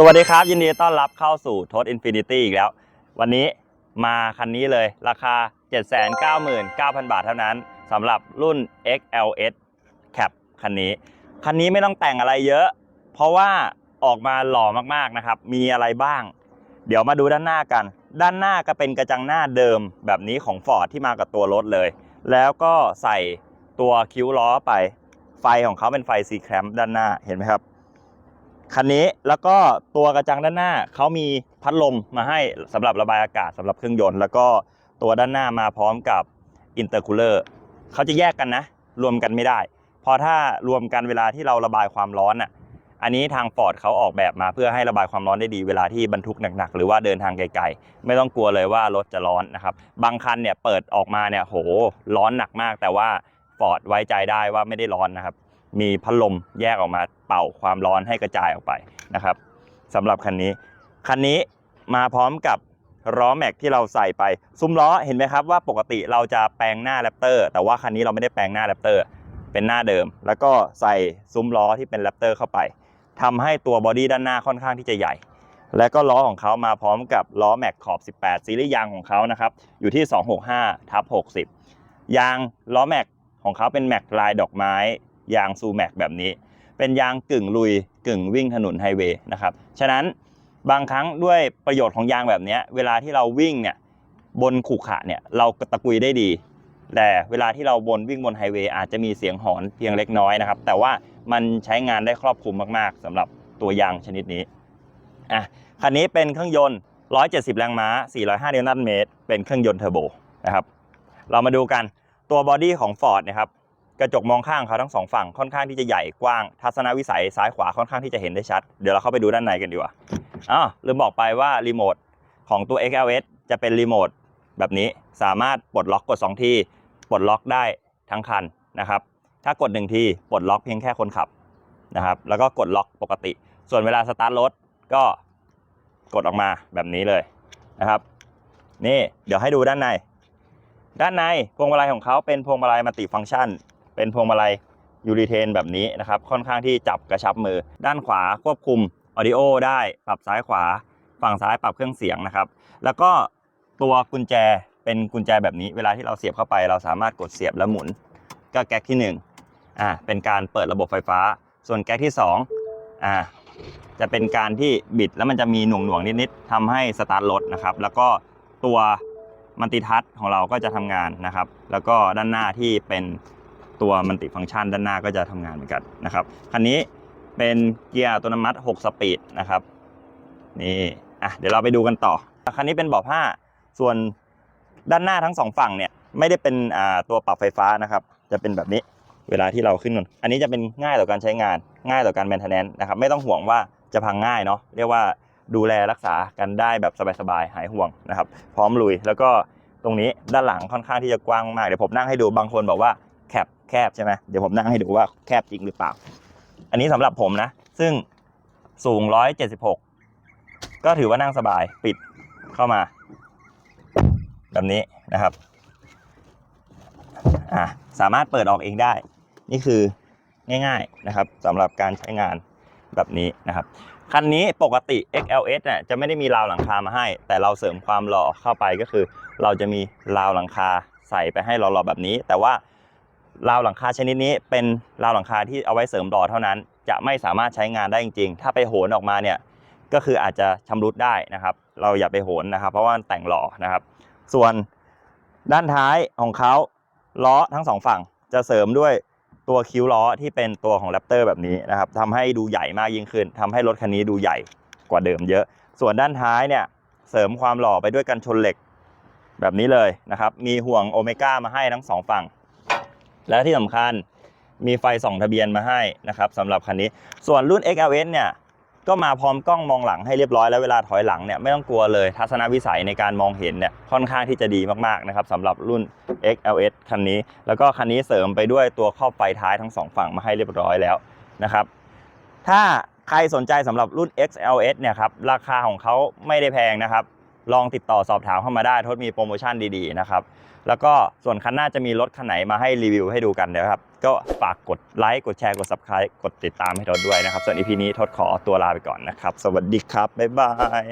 สวัสดีครับ ยินดีต้อนรับเข้าสู่ทศอินฟินิตี้อีกแล้ว วันนี้มาคันนี้เลยราคา 799,000 บาทเท่านั้นสำหรับรุ่น XLS Cap คันนี้ คันนี้ไม่ต้องแต่งอะไรเยอะ เพราะว่าออกมาหล่อมากๆนะครับ มีอะไรบ้าง เดี๋ยวมาดูด้านหน้ากัน ด้านหน้าก็เป็นกระจังหน้าเดิมแบบนี้ของ Ford ที่มากับตัวรถเลย แล้วก็ใส่ตัวคิ้วล้อไป ไฟของเขาเป็นไฟ C clamp ด้านหน้าเห็นไหมครับ คันนี้แล้วก็ตัวกระจังด้านหน้าเขามีพัดลมมาให้สำหรับระบายอากาศสำหรับเครื่องยนต์ แล้วก็ตัวด้านหน้ามาพร้อมกับอินเตอร์คูลเลอร์เขาจะแยกกันนะ รวมกันไม่ได้ เพราะถ้ารวมกันเวลาที่เราระบายความร้อนอะอันนี้ทางฟอร์ดเขาออกแบบมาเพื่อให้ระบายความร้อนได้ดีเวลาที่บรรทุกหนักๆ หรือว่าเดินทางไกลๆ ไม่ต้องกลัวเลยว่ารถจะร้อนนะครับ บางคันเนี่ยเปิดออกมาเนี่ยโหร้อนหนักมาก แต่ว่าฟอร์ดไว้ใจได้ว่าไม่ได้ร้อนนะครับ มีพัดลมแยกออกมาเป่าความร้อนให้กระจายออกไปนะครับสำหรับคันนี้ คันนี้มาพร้อมกับล้อแม็กที่เราใส่ไป ซุ้มล้อเห็นไหมครับว่าปกติเราจะแปลงหน้าแรปเตอร์แต่ว่าคันนี้เราไม่ได้แปลงหน้าแรปเตอร์เป็นหน้าเดิม แล้วก็ใส่ซุ้มล้อที่เป็นแรปเตอร์เข้าไปทำให้ตัวบอดี้ด้านหน้าค่อนข้างที่จะใหญ่ และก็ล้อของเขามาพร้อมกับล้อแม็กขอบ 18 ซีรีส์ยางของเขานะครับอยู่ที่ 265ทับ60 ยางล้อแม็กของเขาเป็นแม็กลายดอกไม้ ยางซูแม็กแบบนี้ เป็นยางกึ่งลุยกึ่งวิ่งถนนไฮเวย์นะครับ ฉะนั้นบางครั้งด้วยประโยชน์ของยางแบบนี้เวลาที่เราวิ่งเนี่ยบนขรุขระเนี่ยเราตะกุยได้ดี แต่เวลาที่เราบนวิ่งบนไฮเวย์อาจจะมีเสียงหอนเพียงเล็กน้อยนะครับ แต่ว่ามันใช้งานได้ครอบคลุมมากๆสำหรับตัวยางชนิดนี้อะคันนี้เป็นเครื่องยนต์ 170 แรงม้า 405 นิวตันเมตร เป็นเครื่องยนต์เทอร์โบนะครับ เรามาดูกันตัวบอดี้ของ Ford นะครับ กระจกมองข้างเขาทั้งสองฝั่งค่อนข้างที่จะใหญ่กว้าง ทัศนวิสัยซ้ายขวาค่อนข้างที่จะเห็นได้ชัด เดี๋ยวเราเข้าไปดูด้านในกันดีกว่าอ๋อลืมบอกไปว่ารีโมทของตัว XLS จะเป็นรีโมทแบบนี้สามารถปลดล็อกกด 2 ทีปลดล็อกได้ทั้งคันนะครับ ถ้ากด 1 ทีปลดล็อกเพียงแค่คนขับนะครับ แล้วก็กดล็อกปกติ ส่วนเวลาสตาร์ทรถก็กดออกมาแบบนี้เลยนะครับ นี่เดี๋ยวให้ดูด้านใน ด้านในพวงมาลัยของเขาเป็นพวงมาลัยมัลติฟังก์ชัน เป็นพวงมาลัยยูริเทนแบบนี้นะครับค่อนข้างที่จับกระชับมือ ด้านขวาควบคุมออดิโอได้ปรับซ้ายขวา ฝั่งซ้ายปรับเครื่องเสียงนะครับ แล้วก็ตัวกุญแจเป็นกุญแจแบบนี้เวลาที่เราเสียบเข้าไป เราสามารถกดเสียบแล้วหมุน ก็แก๊กที่1อ่าเป็นการเปิดระบบไฟฟ้า ส่วนแก๊กที่2อ่าจะเป็นการที่บิดแล้วมันจะมีหน่วงหน่วงนิดๆทำให้สตาร์ทรถนะครับ แล้วก็ตัวมัลติทัชของเราก็จะทำงานนะครับ แล้วก็ด้านหน้าที่เป็น ตัวมัลติฟังก์ชันด้านหน้าก็จะทำงานเหมือนกันนะครับคันนี้เป็นเกียร์อัตโนมัติ 6 สปีดนะครับนี่อะเดี๋ยวเราไปดูกันต่อคันนี้เป็นเบาะผ้าส่วนด้านหน้าทั้งสองฝั่งเนี่ยไม่ได้เป็นอ่าตัวปรับไฟฟ้านะครับ จะเป็นแบบนี้เวลาที่เราขึ้นนนอันนี้จะเป็นง่ายต่อการใช้งาน ง่ายต่อการแมนเทนแนนนะครับไม่ต้องห่วงว่าจะพังง่ายเนาะเรียกว่าดูแลรักษากันได้แบบสบายๆหายห่วงนะครับ พร้อมลุยแล้วก็ตรงนี้ด้านหลังค่อนข้างที่จะกว้างมากเดี๋ยวผมนั่งให้ดูบางคนบอกว่า แคบใช่ไหมเดี๋ยวผมนั่งให้ดูว่าแคบจริงหรือเปล่า อันนี้สำหรับผมนะ ซึ่งสูง176ก็ถือว่านั่งสบายปิดเข้ามา แบบนี้นะครับอะสามารถเปิดออกเองได้ นี่คือง่ายๆนะครับสำหรับการใช้งานแบบนี้นะครับ คันนี้ปกติ XLS เนี่ยจะไม่ได้มีราวหลังคามาให้ แต่เราเสริมความหล่อเข้าไปก็คือ เราจะมีราวหลังคาใส่ไปให้หล่อๆแบบนี้ แต่ว่า ราวหลังคาชนิดนี้เป็นราวหลังคาที่เอาไว้เสริมหล่อเท่านั้น จะไม่สามารถใช้งานได้จริงๆ ถ้าไปโหนออกมาเนี่ยก็คืออาจจะชำรุดได้นะครับ เราอย่าไปโหนนะครับ เพราะว่าแต่งหล่อนะครับ ส่วนด้านท้ายของเขาล้อทั้งสองฝั่งจะเสริมด้วยตัวคิ้วล้อที่เป็นตัวของแรปเตอร์แบบนี้นะครับทำให้ดูใหญ่มากยิ่งขึ้นทำให้รถคันนี้ดูใหญ่กว่าเดิมเยอะ ส่วนด้านท้ายเนี่ยเสริมความหล่อไปด้วยกันชนเหล็กแบบนี้เลยนะครับ มีห่วงโอเมก้ามาให้ทั้งสองฝั่ง และที่สำคัญมีไฟส่องทะเบียนมาให้นะครับสำหรับคันนี้ ส่วนรุ่น XLS เนี่ยก็มาพร้อมกล้องมองหลังให้เรียบร้อยแล้วเวลาถอยหลังเนี่ยไม่ต้องกลัวเลยทัศนวิสัยในการมองเห็นเนี่ยค่อนข้างที่จะดีมากๆนะครับสำหรับรุ่น XLS คันนี้ แล้วก็คันนี้เสริมไปด้วยตัวครอบไฟท้ายทั้งสองฝั่งมาให้เรียบร้อยแล้วนะครับถ้าใครสนใจสำหรับรุ่น XLS เนี่ยครับราคาของเขาไม่ได้แพงนะครับ ลองติดต่อสอบถามเข้ามาได้ทศมีโปรโมชั่นดีๆนะครับแล้วก็ส่วนคันหน้าจะมีรถคันไหนมาให้รีวิวให้ดูกันนะครับ ก็ฝากกดไลค์กดแชร์กด subscribe กดติดตามให้ทศด้วยนะครับ ส่วนอีพีนี้ทศขอตัวลาไปก่อนนะครับ สวัสดีครับ บ๊ายบาย